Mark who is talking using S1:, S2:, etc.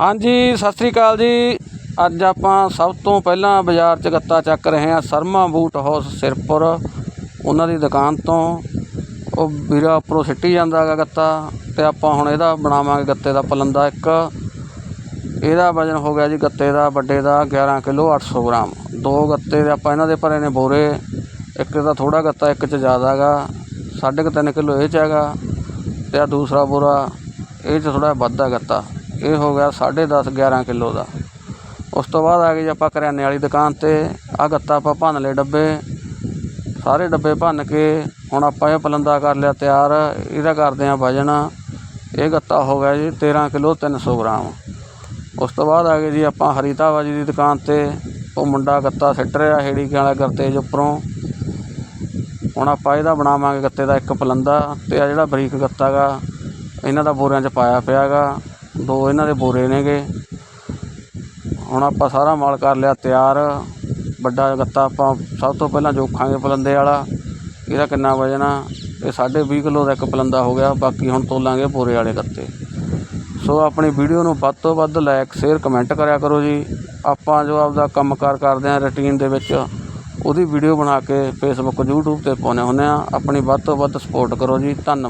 S1: ਹਾਂਜੀ, ਸਤਿ ਸ੍ਰੀ ਅਕਾਲ ਜੀ। ਅੱਜ ਆਪਾਂ ਸਭ ਤੋਂ ਪਹਿਲਾਂ ਬਾਜ਼ਾਰ 'ਚ ਗੱਤਾ ਚੱਕ ਰਹੇ ਹਾਂ, ਸਰਮਾ ਬੂਟ ਹਾਊਸ ਸਿਰਪੁਰ। ਉਹਨਾਂ ਦੀ ਦੁਕਾਨ ਤੋਂ। ਉਹ ਵੀਰਾ ਉੱਪਰੋਂ ਸਿੱਟੀ ਜਾਂਦਾ ਗਾ ਗੱਤਾ ਤੇ ਆਪਾਂ ਹੁਣ ਇਹਦਾ ਬਣਾਵਾਂਗੇ ਗੱਤੇ ਦਾ ਪਲੰਦਾ ਇੱਕ। ਇਹਦਾ ਵਜਨ ਹੋ ਗਿਆ ਜੀ ਗੱਤੇ ਦਾ, ਵੱਡੇ ਦਾ 11 ਕਿਲੋ 800 ਗ੍ਰਾਮ। ਦੋ ਗੱਤੇ ਦੇ ਆਪਾਂ ਇਹਨਾਂ ਦੇ ਭਰੇ ਨੇ ਬੋਰੇ। ਇੱਕ ਦਾ ਥੋੜਾ ਗੱਤਾ, ਇੱਕ 'ਚ ਜ਼ਿਆਦਾ ਗਾ ਸਾਢੇ ਕੁ ਤਿੰਨ ਕਿਲੋ ਇਹ 'ਚ ਹੈਗਾ ਤੇ ਆ ਦੂਸਰਾ ਬੋਰਾ, ਇਹ 'ਚ ਥੋੜਾ ਵੱਧਾ ਗੱਤਾ। ਇਹ ਹੋ ਗਿਆ 10.5 11 ਕਿਲੋ ਦਾ। ਉਸ ਤੋਂ ਬਾਅਦ ਆ ਗਏ ਜੀ ਆਪਾਂ ਕਰਿਆਨੇ ਵਾਲੀ ਦੁਕਾਨ ਤੇ। ਆ ਗੱਤਾ ਆਪਾਂ ਭੰਨ ਲਏ ਡੱਬੇ। ਸਾਰੇ ਡੱਬੇ ਭੰਨ ਕੇ ਹੁਣ ਆਪਾਂ ਇਹ ਪਲੰਦਾ ਕਰ ਲਿਆ ਤਿਆਰ। ਇਹਦਾ ਕਰਦੇ ਆ ਵਜਨ। ਇਹ ਗੱਤਾ ਹੋ ਗਿਆ ਜੀ 13 ਕਿਲੋ 300 ਗ੍ਰਾਮ। ਉਸ ਤੋਂ ਬਾਅਦ ਆ ਗਏ ਜੀ ਆਪਾਂ ਹਰੀ ਧਾਵਾ ਜੀ ਦੀ ਦੁਕਾਨ ਤੇ। ਉਹ ਮੁੰਡਾ ਗੱਤਾ ਸਿੱਟ ਰਿਹਾ ਹੇੜੀ ਵਾਲਾ ਗਰਤੇਜ ਉੱਪਰੋਂ। ਹੁਣ ਆਪਾਂ ਇਹਦਾ ਬਣਾਵਾਂਗੇ ਗੱਤੇ ਦਾ ਇੱਕ ਪਲੰਦਾ। ਤੇ ਆ ਜਿਹੜਾ ਬਰੀਕ ਗੱਤਾ ਗਾ, ਇਹਨਾਂ ਦਾ ਬੋਰਿਆਂ 'ਚ ਪਾਇਆ ਪਿਆ ਗਾ। ਦੋ ਇਹਨਾਂ ਦੇ ਬੋਰੇ ਨੇਗੇ। ਹੁਣ ਆਪਾਂ ਸਾਰਾ ਮਾਲ ਕਰ ਲਿਆ, ਤਿਆਰ। ਵੱਡਾ ਗੱਤਾ ਆਪਾਂ ਸਭ ਤੋਂ ਪਹਿਲਾਂ ਜੋਖਾਂਗੇ ਪਲੰਦੇ ਵਾਲਾ। ਇਹਦਾ ਕਿੰਨਾ ਵਜਨ ਆ? ਇਹ 20 ਕਿਲੋ ਦਾ ਇੱਕ ਪਲੰਦਾ ਹੋ ਗਿਆ। ਬਾਕੀ ਹੁਣ ਤੋਲਾਂਗੇ ਬੋਰੇ ਵਾਲੇ ਗੱਤੇ। ਸੋ ਆਪਣੀ ਵੀਡੀਓ ਨੂੰ ਵੱਧ ਤੋਂ ਵੱਧ ਲਾਇਕ, ਸ਼ੇਅਰ, ਕਮੈਂਟ ਕਰਿਆ ਕਰੋ ਜੀ। ਆਪਾਂ ਜੋ ਆਪਦਾ ਕੰਮਕਾਰ ਕਰਦੇ ਹਾਂ ਰੁਟੀਨ ਦੇ ਵਿੱਚ, ਉਹਦੀ ਵੀਡੀਓ ਬਣਾ ਕੇ ਫੇਸਬੁੱਕ YouTube ਤੇ ਪਾਉਂਦੇ ਹੁੰਦੇ ਆ ਆਪਣੀ ਵੱਧ ਤੋਂ ਵੱਧ ਸਪੋਰਟ ਕਰੋ ਜੀ। ਧੰਨਵਾਦ।